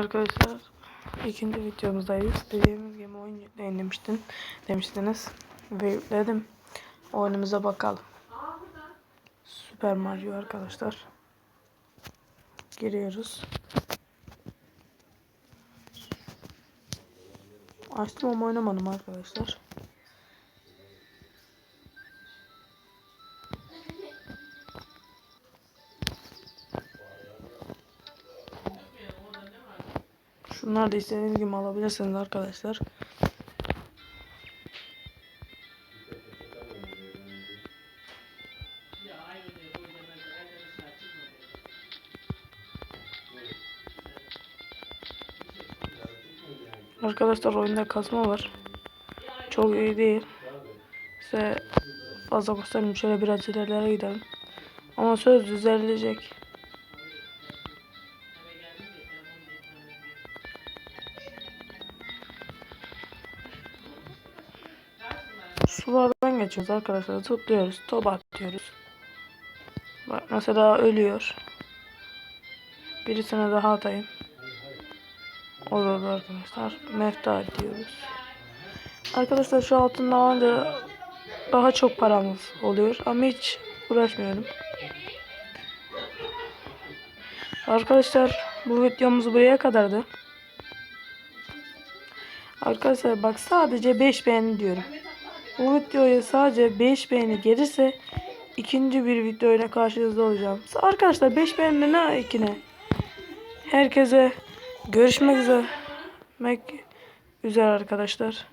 arkadaşlar. ikinci videomuzdayız. Dediğimiz gibi oyun yükleyin demiştin. Demiştiniz. Ve yükledim. Oyunumuza bakalım. Super Mario arkadaşlar. Giriyoruz. Açtım ama oynamadım arkadaşlar. Şunlar da istediğiniz gibi alabilirsiniz arkadaşlar. Arkadaşlar oyunda kasma var. Çok iyi değil. Size fazla göstermeyeyim. Şöyle biraz ilerlere gidelim. Ama söz düzelecek. Sulardan geçiyoruz arkadaşlar. Zıplıyoruz. Top atıyoruz. Bak mesela ölüyor. Birisine daha atayım. Olur arkadaşlar. Mefta diyoruz. Arkadaşlar şu altında alınca daha çok paramız oluyor. Ama hiç uğraşmıyorum. Arkadaşlar bu videomuz buraya kadardı. Arkadaşlar bak sadece 5 beğeni diyorum. Bu videoya sadece 5 beğeni gelirse ikinci bir videoyla karşınızda olacağım. Arkadaşlar 5 beğeni ne ikine? Herkese görüşmek üzere. Üzere arkadaşlar.